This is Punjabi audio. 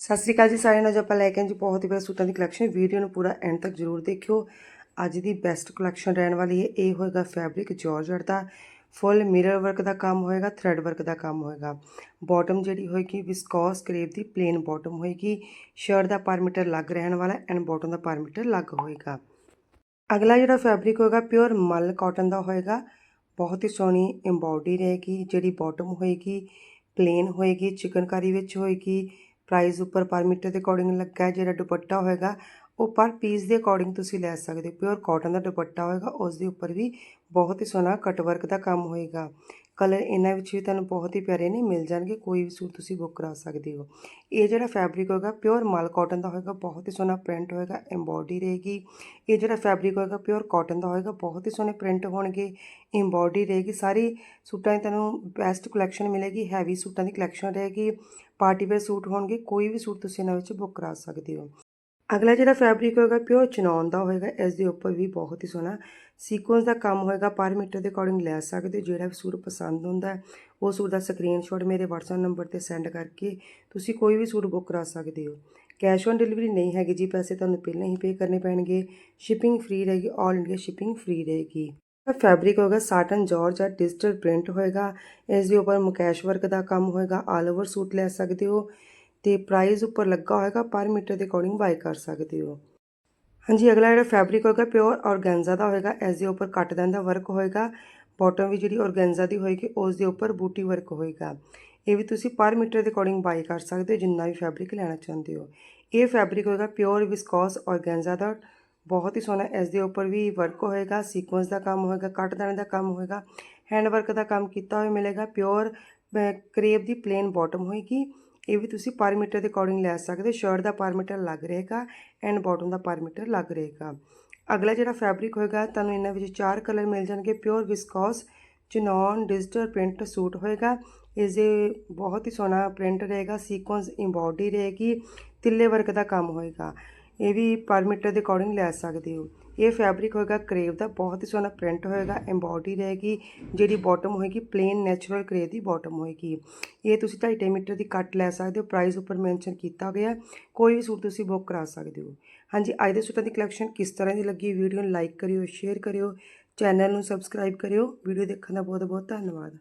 ਸਤਿ ਸ਼੍ਰੀ ਅਕਾਲ ਜੀ, ਸਾਰਿਆਂ ਨੂੰ ਅੱਜ ਆਪਾਂ ਲੈ ਕੇ ਆਏ ਜੀ ਬਹੁਤ ਹੀ ਵਧੀਆ ਸੂਟਾਂ ਦੀ ਕਲੈਕਸ਼ਨ ਵੀਡੀਓ ਨੂੰ ਪੂਰਾ ਐਂਡ ਤੱਕ ਜ਼ਰੂਰ ਦੇਖਿਓ। ਅੱਜ ਦੀ ਬੈਸਟ ਕਲੈਕਸ਼ਨ ਰਹਿਣ ਵਾਲੀ ਹੈ, ਇਹ ਹੋਏਗਾ ਫੈਬਰਿਕ ਜਾਰਜਟ ਦਾ ਫੁੱਲ ਮਿਰਰ ਵਰਕ ਦਾ ਕੰਮ ਹੋਏਗਾ ਥ੍ਰੈਡ ਵਰਕ ਦਾ ਕੰਮ ਹੋਏਗਾ। ਬਾਟਮ ਜਿਹੜੀ ਹੋਏਗੀ ਵਿਸਕੋਸ ਕਰੇਪ ਦੀ ਪਲੇਨ ਬਾਟਮ ਹੋਏਗੀ। ਸ਼ਰਟ ਦਾ ਪਰਮੀਟਰ ਲੱਗ ਰਹਿਣ ਵਾਲਾ ਐਂਡ ਬਾਟਮ ਦਾ ਪਰਮੀਟਰ ਲੱਗ ਹੋਏਗਾ। ਅਗਲਾ ਜਿਹੜਾ ਫੈਬਰਿਕ ਹੋਏਗਾ ਪਿਓਰ ਮਲ ਕਾਟਨ ਦਾ ਹੋਏਗਾ। ਬਹੁਤ ਹੀ ਸੋਹਣੀ ਐਮਬੋਡੀ ਰਹੇਗੀ, ਜਿਹੜੀ ਬਾਟਮ ਹੋਏਗੀ ਪਲੇਨ ਹੋਏਗੀ, ਚਿਕਨਕਾਰੀ ਵਿੱਚ ਹੋਏਗੀ। ਪ੍ਰਾਈਸ ਉੱਪਰ ਪਰ ਮੀਟਰ ਦੇ ਅਕੋਰਡਿੰਗ ਲੱਗਾ ਹੈ, ਜਿਹੜਾ ਦੁਪੱਟਾ ਹੋਏਗਾ, ਉਹ ਪਰ ਪੀਸ ਦੇ ਅਕੋਰਡਿੰਗ ਤੁਸੀਂ ਲੈ ਸਕਦੇ ਹੋ। ਪਿਓਰ ਕਾਟਨ ਦਾ ਦੁਪੱਟਾ ਹੋਏਗਾ ਉਸ ਦੇ ਉੱਪਰ ਵੀ ਬਹੁਤ ਹੀ ਸੋਹਣਾ ਕਟਵਰਕ ਦਾ ਕੰਮ ਹੋਏਗਾ। ਕਲਰ ਇਹਨਾਂ ਵਿੱਚ ਵੀ ਤੁਹਾਨੂੰ ਬਹੁਤ ਹੀ ਪਿਆਰੇ ਨੇ ਮਿਲ ਜਾਣਗੇ, ਕੋਈ ਵੀ ਸੂਟ ਤੁਸੀਂ ਬੁੱਕ ਕਰਾ ਸਕਦੇ ਹੋ। ਇਹ ਜਿਹੜਾ ਫੈਬਰਿਕ ਹੋਏਗਾ ਪਿਓਰ ਮਲ ਕਾਟਨ ਦਾ ਹੋਏਗਾ, ਬਹੁਤ ਹੀ ਸੋਹਣਾ ਪ੍ਰਿੰਟ ਹੋਏਗਾ ਐਮਬੋਡੀ ਰਹੇਗੀ। ਇਹ ਜਿਹੜਾ ਫੈਬਰਿਕ ਹੋਏਗਾ ਪਿਓਰ ਕਾਟਨ ਦਾ ਹੋਏਗਾ, ਬਹੁਤ ਹੀ ਸੋਹਣੇ ਪ੍ਰਿੰਟ ਹੋਣਗੇ ਐਮਬੋਡੀ ਰਹੇਗੀ। ਸਾਰੀ ਸੂਟਾਂ ਦੀ ਤੁਹਾਨੂੰ ਬੈਸਟ ਕਲੈਕਸ਼ਨ ਮਿਲੇਗੀ ਹੈਵੀ ਸੂਟਾਂ ਦੀ ਕਲੈਕਸ਼ਨ ਰਹੇਗੀ ਪਾਰਟੀ ਵੇਅਰ ਸੂਟ ਹੋਣਗੇ, ਕੋਈ ਵੀ ਸੂਟ ਤੁਸੀਂ ਇਹਨਾਂ ਵਿੱਚ ਬੁੱਕ ਕਰਾ ਸਕਦੇ ਹੋ। ਅਗਲਾ ਜਿਹੜਾ ਫੈਬਰਿਕ ਹੋਏਗਾ ਪਿਓਰ ਚਨੌਨ ਦਾ ਹੋਏਗਾ ਇਸ ਦੇ ਉੱਪਰ ਵੀ ਬਹੁਤ ਹੀ ਸੋਹਣਾ ਸੀਕੁਐਂਸ ਦਾ ਕੰਮ ਹੋਏਗਾ। ਪਰ ਮੀਟਰ ਦੇ ਅਕੋਰਡਿੰਗ ਲੈ ਸਕਦੇ ਹੋ ਜਿਹੜਾ ਵੀ ਸੂਟ ਪਸੰਦ ਹੁੰਦਾ ਉਹ ਸੂਟ ਦਾ ਸਕਰੀਨਸ਼ਾਟ ਮੇਰੇ WhatsApp ਨੰਬਰ ਤੇ ਸੈਂਡ ਕਰਕੇ ਤੁਸੀਂ ਕੋਈ ਵੀ ਸੂਟ ਬੁੱਕ ਕਰਾ ਸਕਦੇ ਹੋ। ਕੈਸ਼ ਔਨ ਡਿਲੀਵਰੀ ਨਹੀਂ ਹੈਗੀ ਜੀ, ਪੈਸੇ ਤੁਹਾਨੂੰ ਪਹਿਲਾਂ ਹੀ ਪੇ ਕਰਨੇ ਪੈਣਗੇ। ਸ਼ਿਪਿੰਗ ਫ੍ਰੀ ਰਹੇਗੀ ਆਲ ਇੰਡੀਆ ਸ਼ਿਪਿੰਗ ਫ੍ਰੀ ਰਹੇਗੀ। ਫੈਬਰਿਕ ਹੋਏਗਾ ਸਾਟਨ ਜਾਰਜ ਆ ਡਿਜੀਟਲ ਪ੍ਰਿੰਟ ਹੋਏਗਾ ਇਸ ਦੇ ਉੱਪਰ ਮੁਕੈਸ਼ ਵਰਕ ਦਾ ਕੰਮ ਹੋਏਗਾ ਆਲ ਓਵਰ ਸੂਟ ਲੈ ਸਕਦੇ ਹੋ। ਅਤੇ ਪ੍ਰਾਈਸ ਉੱਪਰ ਲੱਗਾ ਹੋਏਗਾ, ਪਰ ਮੀਟਰ ਦੇ ਅਕੋਰਡਿੰਗ ਬਾਈ ਕਰ ਸਕਦੇ ਹੋ। ਹਾਂਜੀ, ਅਗਲਾ ਜਿਹੜਾ ਫੈਬਰਿਕ ਹੋਏਗਾ ਪਿਓਰ ਔਰਗੈਂਜ਼ਾ ਦਾ ਹੋਏਗਾ ਇਸ ਦੇ ਉੱਪਰ ਕੱਟ ਦਾ ਵਰਕ ਹੋਏਗਾ। ਬਾਟਮ ਵੀ ਜਿਹੜੀ ਔਰਗੈਂਜ਼ਾ ਦੀ ਹੋਏਗੀ ਉਸ ਦੇ ਉੱਪਰ ਬੂਟੀ ਵਰਕ ਹੋਏਗਾ। ਇਹ ਵੀ ਤੁਸੀਂ ਪਰ ਮੀਟਰ ਦੇ ਅਕੋਰਡਿੰਗ ਬਾਈ ਕਰ ਸਕਦੇ ਹੋ, ਜਿੰਨਾ ਵੀ ਫੈਬਰਿਕ ਲੈਣਾ ਚਾਹੁੰਦੇ ਹੋ। ਇਹ ਫੈਬਰਿਕ ਹੋਏਗਾ ਪਿਓਰ ਵਿਸਕੋਸ ਔਰਗੈਂਜ਼ਾ ਦਾ। ਬਹੁਤ ਹੀ ਸੋਹਣਾ ਇਸ ਦੇ ਉੱਪਰ ਵੀ ਵਰਕ ਹੋਏਗਾ ਸੀਕੁਐਂਸ ਦਾ ਕੰਮ ਹੋਏਗਾ, ਕੱਟ ਦਾਣੇ ਦਾ ਕੰਮ ਹੋਏਗਾ ਹੈਂਡ ਵਰਕ ਦਾ ਕੰਮ ਕੀਤਾ ਹੋਇਆ ਮਿਲੇਗਾ। ਪਿਓਰ ਕਰੇਪ ਦੀ ਪਲੇਨ ਬਾਟਮ ਹੋਏਗੀ। ਇਹ ਵੀ ਤੁਸੀਂ ਪਰ ਮੀਟਰ ਦੇ ਅਕੋਰਡਿੰਗ ਲੈ ਸਕਦੇ ਸ਼ਰਟ ਦਾ ਪਰ ਮੀਟਰ ਲੱਗ ਰਹੇਗਾ ਐਂਡ ਬਾਟਮ ਦਾ ਪਰ ਮੀਟਰ ਲੱਗ ਰਹੇਗਾ। ਅਗਲਾ ਜਿਹੜਾ ਫੈਬਰਿਕ ਹੋਏਗਾ, ਤੁਹਾਨੂੰ ਇਹਨਾਂ ਵਿੱਚ ਚਾਰ ਕਲਰ ਮਿਲ ਜਾਣਗੇ। Pure viscose chinon digital print suit ਹੋਏਗਾ। ਇਸ ਦੇ ਬਹੁਤ ਹੀ ਸੋਹਣਾ ਪ੍ਰਿੰਟ ਰਹੇਗਾ ਸੀਕੁਐਂਸ ਇੰਬੋਡੀ ਰਹੇਗੀ, ਤਿੱਲੇ ਵਰਕ ਦਾ ਕੰਮ ਹੋਏਗਾ। ਇਹ ਵੀ ਪਰ ਮੀਟਰ ਦੇ ਅਕੋਰਡਿੰਗ ਲੈ ਸਕਦੇ ਹੋ। ਇਹ ਫੈਬਰਿਕ ਹੋਏਗਾ ਕਰੇਵ ਦਾ, ਬਹੁਤ ਹੀ ਸੋਹਣਾ ਪ੍ਰਿੰਟ ਹੋਏਗਾ ਐਮਬੋਡੀ ਰਹੇਗੀ, ਜਿਹੜੀ ਬਾਟਮ ਹੋਏਗੀ ਪਲੇਨ ਨੈਚੁਰਲ ਕਰੇਵ ਦੀ ਬਾਟਮ ਹੋਏਗੀ। ਇਹ ਤੁਸੀਂ 2.5 ਮੀਟਰ ਦੀ ਕੱਟ ਲੈ ਸਕਦੇ ਹੋ ਪ੍ਰਾਈਸ ਉੱਪਰ ਮੈਂਸ਼ਨ ਕੀਤਾ ਗਿਆ। ਕੋਈ ਵੀ ਸੂਟ ਤੁਸੀਂ ਬੁੱਕ ਕਰਾ ਸਕਦੇ ਹੋ। ਹਾਂਜੀ, ਅੱਜ ਦੇ ਸੂਟਾਂ ਦੀ ਕਲੈਕਸ਼ਨ ਕਿਸ ਤਰ੍ਹਾਂ ਦੀ ਲੱਗੀ, ਵੀਡੀਓ ਨੂੰ ਲਾਈਕ ਕਰਿਓ ਸ਼ੇਅਰ ਕਰਿਓ ਚੈਨਲ ਨੂੰ ਸਬਸਕ੍ਰਾਈਬ ਕਰਿਓ। ਵੀਡੀਓ ਦੇਖਣ ਦਾ ਬਹੁਤ ਬਹੁਤ ਧੰਨਵਾਦ।